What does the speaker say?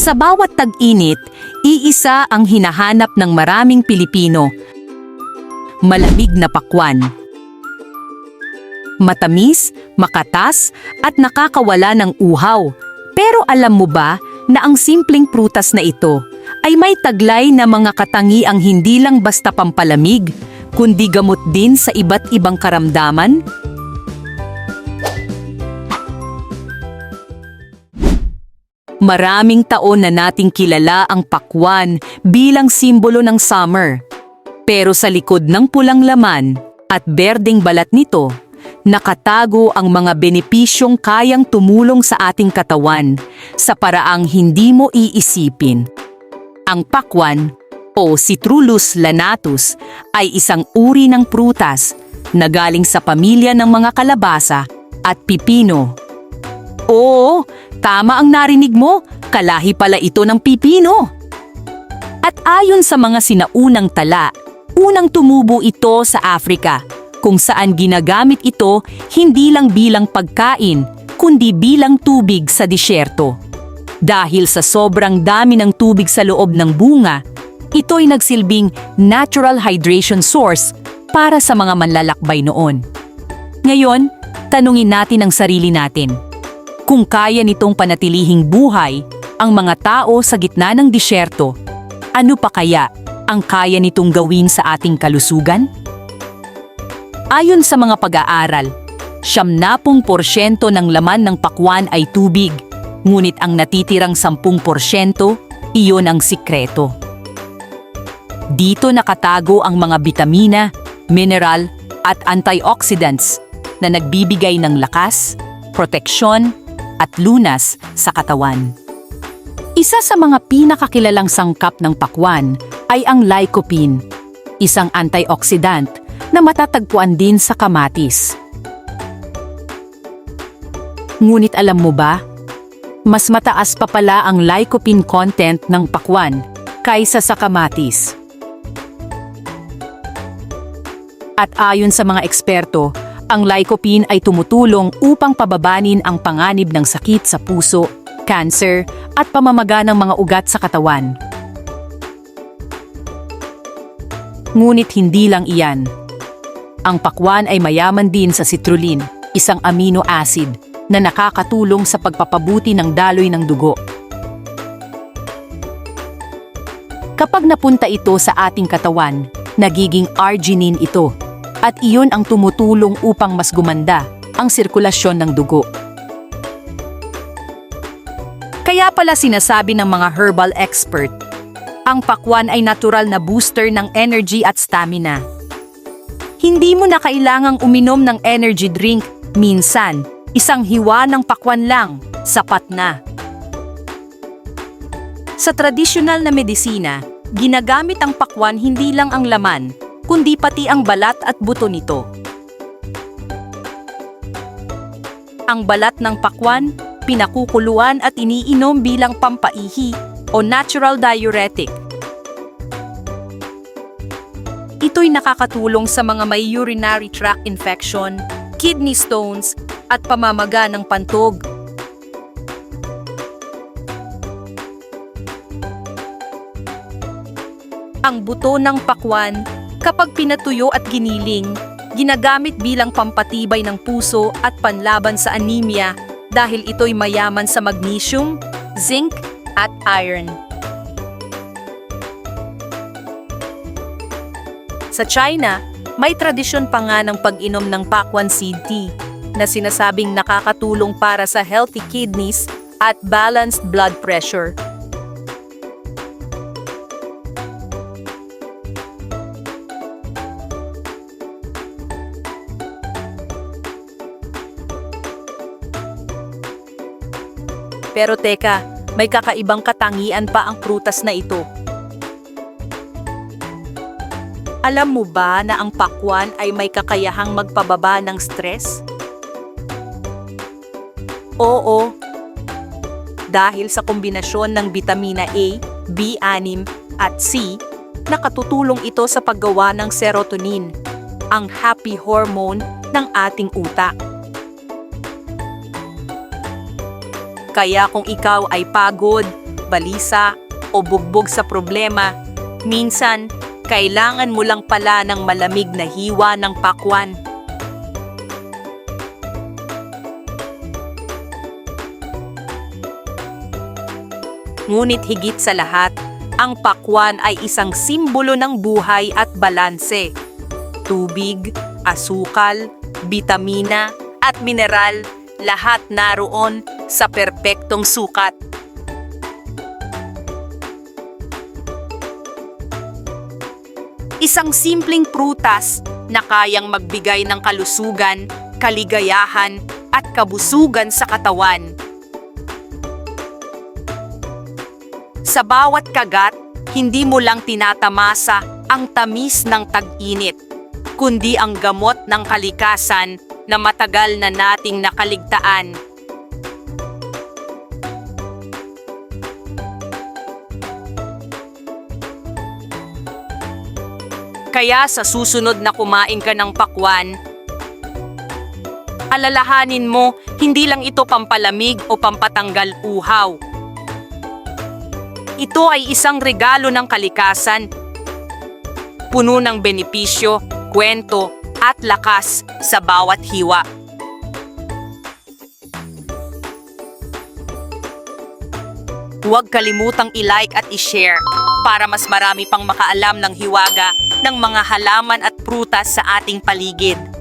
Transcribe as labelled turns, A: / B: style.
A: Sa bawat tag-init, iisa ang hinahanap ng maraming Pilipino. Malamig na pakwan. Matamis, makatas, at nakakawala ng uhaw. Pero alam mo ba na ang simpleng prutas na ito ay may taglay na mga katangiang hindi lang basta pampalamig, kundi gamot din sa iba't ibang karamdaman? Maraming taon na nating kilala ang pakwan bilang simbolo ng summer. Pero sa likod ng pulang laman at berdeng balat nito, nakatago ang mga benepisyong kayang tumulong sa ating katawan sa paraang hindi mo iisipin. Ang pakwan o Citrulus lanatus ay isang uri ng prutas na galing sa pamilya ng mga kalabasa at pipino. Oo, tama ang narinig mo, kalahi pala ito ng pipino. At ayon sa mga sinaunang tala, unang tumubo ito sa Afrika, kung saan ginagamit ito hindi lang bilang pagkain, kundi bilang tubig sa disyerto. Dahil sa sobrang dami ng tubig sa loob ng bunga, ito'y nagsilbing natural hydration source para sa mga manlalakbay noon. Ngayon, tanungin natin ang sarili natin. Kung kaya nitong panatilihing buhay ang mga tao sa gitna ng disyerto, ano pa kaya ang kaya nitong gawin sa ating kalusugan? Ayon sa mga pag-aaral, siyamnapong porsyento ng laman ng pakwan ay tubig, ngunit ang natitirang sampung porsyento, iyon ang sikreto. Dito nakatago ang mga bitamina, mineral, at antioxidants na nagbibigay ng lakas, proteksyon, at lunas sa katawan. Isa sa mga pinakakilalang sangkap ng pakwan ay ang lycopene, isang antioxidant na matatagpuan din sa kamatis. Ngunit alam mo ba, mas mataas pa pala ang lycopene content ng pakwan kaysa sa kamatis. At ayon sa mga eksperto, ang lycopene ay tumutulong upang pababanin ang panganib ng sakit sa puso, cancer, at pamamaga ng mga ugat sa katawan. Ngunit hindi lang iyan. Ang pakwan ay mayaman din sa citrulline, isang amino acid na nakakatulong sa pagpapabuti ng daloy ng dugo. Kapag napunta ito sa ating katawan, nagiging arginine ito at iyon ang tumutulong upang mas gumanda ang sirkulasyon ng dugo. Kaya pala sinasabi ng mga herbal expert, ang pakwan ay natural na booster ng energy at stamina. Hindi mo na kailangang uminom ng energy drink minsan, isang hiwa ng pakwan lang, sapat na. Sa tradisyonal na medisina, ginagamit ang pakwan hindi lang ang laman, kundi pati ang balat at buto nito. Ang balat ng pakwan, pinakukuluan at iniinom bilang pampaihi o natural diuretic. Ito'y nakakatulong sa mga may urinary tract infection, kidney stones, at pamamaga ng pantog. Ang buto ng pakwan, kapag pinatuyo at giniling, ginagamit bilang pampatibay ng puso at panlaban sa anemia dahil ito'y mayaman sa magnesium, zinc, at iron. Sa China, may tradisyon pa nga ng pag-inom ng pakwan seed tea na sinasabing nakakatulong para sa healthy kidneys at balanced blood pressure. Pero teka, may kakaibang katangian pa ang prutas na ito. Alam mo ba na ang pakwan ay may kakayahang magpababa ng stress? Oo. Dahil sa kombinasyon ng bitamina A, B6 at C, nakatutulong ito sa paggawa ng serotonin, ang happy hormone ng ating utak. Kaya kung ikaw ay pagod, balisa o bugbog sa problema, minsan, kailangan mo lang pala ng malamig na hiwa ng pakwan. Ngunit higit sa lahat, ang pakwan ay isang simbolo ng buhay at balanse. Tubig, asukal, bitamina, at mineral, lahat naroon sa perpektong sukat. Isang simpleng prutas na kayang magbigay ng kalusugan, kaligayahan, at kabusugan sa katawan. Sa bawat kagat, hindi mo lang tinatamasa ang tamis ng tag-init, kundi ang gamot ng kalikasan na matagal na nating nakaligtaan. Kaya sa susunod na kumain ka ng pakwan, alalahanin mo hindi lang ito pampalamig o pampatanggal uhaw. Ito ay isang regalo ng kalikasan, puno ng benepisyo, kwento at lakas sa bawat hiwa. Huwag kalimutang i-like at i-share para mas marami pang makaalam ng hiwaga ng mga halaman at prutas sa ating paligid.